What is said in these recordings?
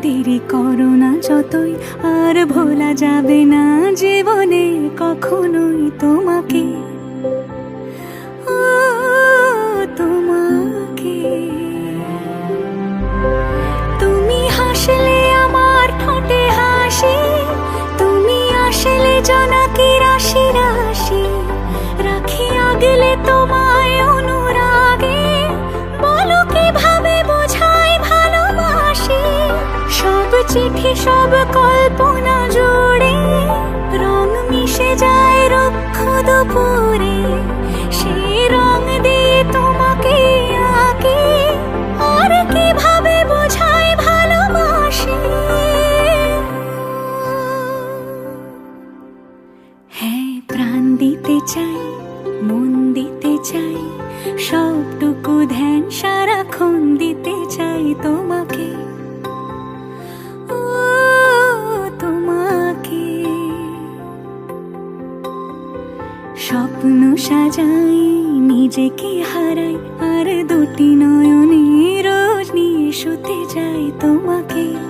রই দেরি করো না যতই আর ভোলা যাবে না জীবনে, কখনোই তোমাকে। তোমাকে। তুমি হাসলে আমার ঠোঁটে হাসি, তুমি আসলে জনাকি রাশি রাশি রাখি আগলে তোমায় সব কল্পনা জুড়ে রং মিশে যায় রক্ষ দুপুরে সেই রং দিয়ে তোমাকে আঁকে, আর কীভাবে বোঝাই ভালোবাসি? হ্যাঁ প্রাণ দিতে চাই। সাজাই নিজেকে হারাই আর দুটি নয়নে রোজ নিয়ে শুতে যাই তোমাকে।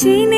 জেনে